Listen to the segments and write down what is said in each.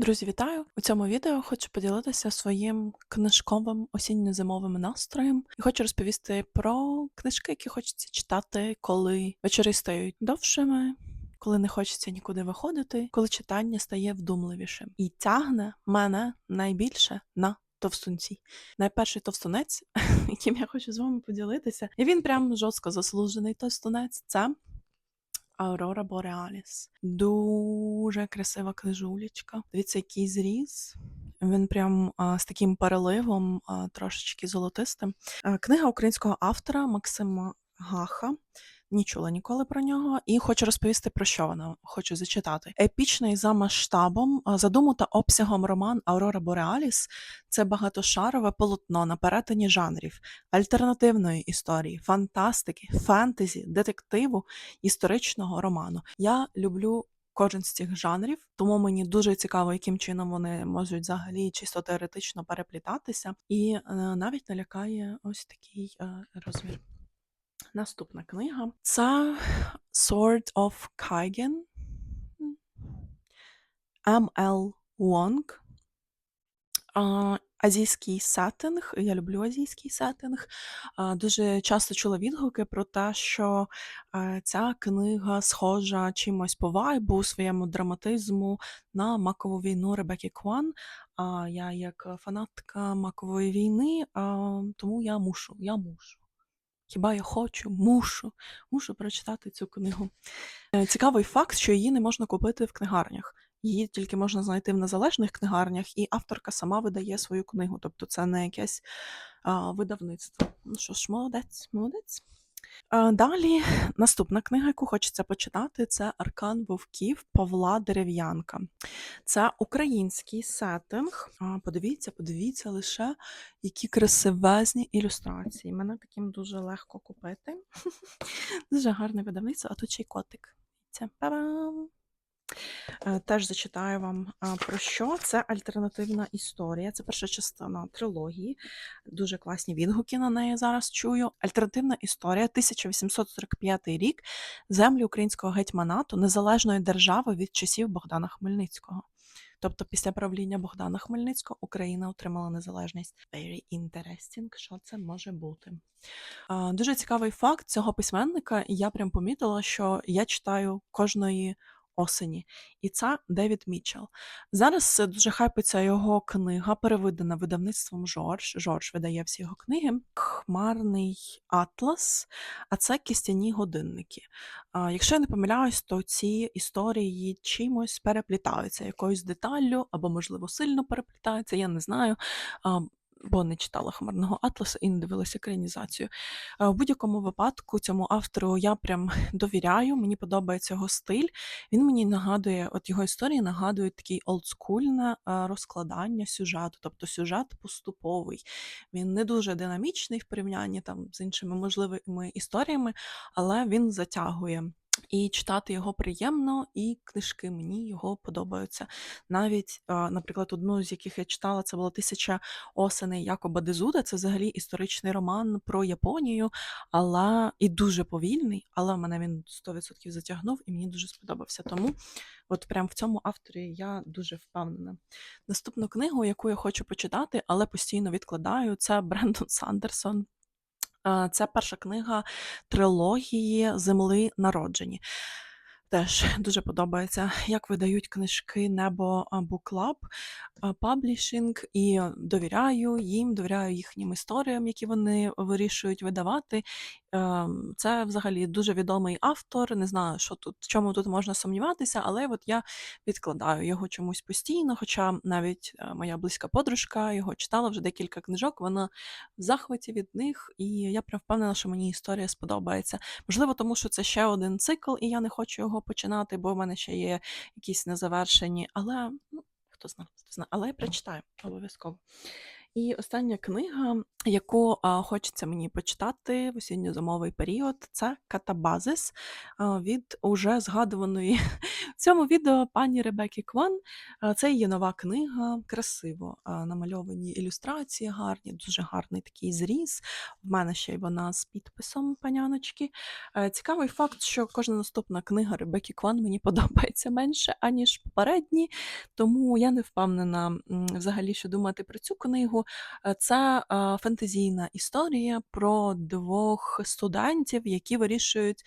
Друзі, вітаю! У цьому відео хочу поділитися своїм книжковим осінньо-зимовим настроєм і хочу розповісти про книжки, які хочеться читати, коли вечори стають довшими, коли не хочеться нікуди виходити, коли читання стає вдумливішим. І тягне мене найбільше на товстунці. Найперший товстунець, яким я хочу з вами поділитися, і він прям жорстко заслужений товстунець. Це Аурора Бореаліс. Дуже красива книжулечка. Дивіться, який зріз. Він прям а, з таким переливом, а, трошечки золотистим. А, книга українського автора Максима Гаха. Не чула ніколи про нього, і хочу розповісти про що вона. Хочу зачитати. Епічний за масштабом, задуму та обсягом роман Аурора Бореаліс це багатошарове полотно на перетині жанрів, альтернативної історії, фантастики, фентезі, детективу, історичного роману. Я люблю. Кожен з цих жанрів, тому мені дуже цікаво, яким чином вони можуть взагалі чисто теоретично переплітатися, і е, навіть налякає ось такий е, розмір. Наступна книга це Sword of Kaigen М.Л. Вонг. Азійський сеттинг, я люблю азійський сеттинг. Дуже часто чула відгуки про те, що е, ця книга схожа чимось по вайбу, своєму драматизму на макову війну Ребекки Кван. А я як фанатка макової війни, тому я мушу, я мушу. Хіба я хочу, мушу, мушу прочитати цю книгу. Е, Цікавий факт, що її не можна купити в книгарнях. Її тільки можна знайти в незалежних книгарнях, і авторка сама видає свою книгу. Тобто це не якесь а, видавництво. Ну що ж, молодець, молодець. А, далі наступна книга, яку хочеться почитати, це Аркан Вовків Павла Дерев'янка. Це український сеттинг. Подивіться, подивіться лише, які красивезні ілюстрації. Мене таким дуже легко купити. Дуже гарне видавництво, а тут ще й котик. Це! Е, Теж зачитаю вам про що. Це альтернативна історія. Це перша частина трилогії. Дуже класні відгуки на неї зараз чую. Альтернативна історія, 1845 рік, землі українського гетьманату, незалежної держави від часів Богдана Хмельницького. Тобто, після правління Богдана Хмельницького Україна отримала незалежність. Very interesting, що це може бути. Дуже цікавий факт цього письменника, я прям помітила, що я читаю кожної осені. І це Девід Мітчелл. Зараз е, дуже хайпиться його книга, переведена видавництвом Жорж. Жорж видає всі його книги. Хмарний атлас, а це кістяні годинники. Якщо я не помиляюсь, то ці історії чимось переплітаються, якоюсь деталлю, або, можливо, сильно переплітаються, я не знаю. Бо не читала Хмарного Атласа і не дивилася екранізацію. Е, В будь-якому випадку цьому автору я прям довіряю, мені подобається його стиль. Він мені нагадує, от його історії нагадують такий олдскульне е, розкладання сюжету, тобто сюжет поступовий. Він не дуже динамічний в порівнянні там з іншими можливими історіями, але він затягує. І читати його приємно, і книжки мені його подобаються. Навіть, наприклад, одну з яких я читала, це була Тисяча осеней Якоба Дезуда. Це взагалі історичний роман про Японію, але і дуже повільний, але мене він 100% затягнув і мені дуже сподобався. Тому от прям в цьому авторі я дуже впевнена. Наступну книгу, яку я хочу почитати, але постійно відкладаю, це Брендон Сандерсон. Е, Це перша книга трилогії Земли народжені. Теж дуже подобається, як видають книжки Небо Буклаб Паблішинг, і довіряю їм, довіряю їхнім історіям, які вони вирішують видавати. Ем, Це взагалі дуже відомий автор. Не знаю, що тут, в чому тут можна сумніватися, але от я відкладаю його чомусь постійно. Хоча навіть е, моя близька подружка його читала вже декілька книжок. Вона в захваті від них, і я прям впевнена, що мені історія сподобається. Можливо, тому що це ще один цикл, і я не хочу його починати, бо в мене ще є якісь незавершені. Але ну, хто знає, хто знає, але я прочитаю обов'язково. І остання книга, яку хочеться мені почитати в осінньо-зимовий період, це Катабазис від уже згадуваної в цьому відео пані Ребекки Кван. Це її нова книга, красиво намальовані ілюстрації гарні, дуже гарний такий зріз. В мене ще й вона з підписом паняночки. Е, Цікавий факт, що кожна наступна книга Ребекки Кван мені подобається менше, аніж попередні, тому я не впевнена взагалі, що думати про цю книгу. Це е, фентезійна історія про двох студентів, які вирішують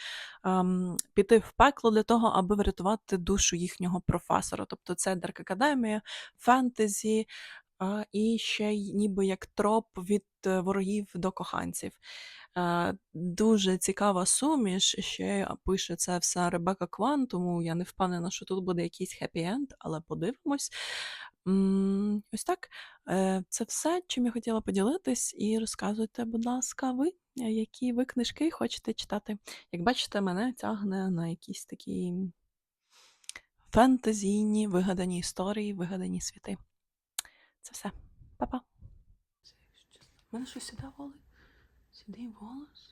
ем, піти в пекло для того, аби врятувати душу їхнього професора. Тобто це Дарк Академія, фентезі. е, І ще ніби як троп від е, ворогів до коханців. Дуже цікава суміш. Ще пише це все Ребека Кван, тому я не впевнена, що тут буде якийсь хеппі-енд, але подивимось. Ось так. Е, Це все, чим я хотіла поділитись, і розказуйте, будь ласка, ви, е, які ви книжки хочете читати. Як бачите, мене тягне на якісь такі фентезійні, вигадані історії, вигадані світи. Це все. Па-па. Мене щось сюди волос? Сюди волос?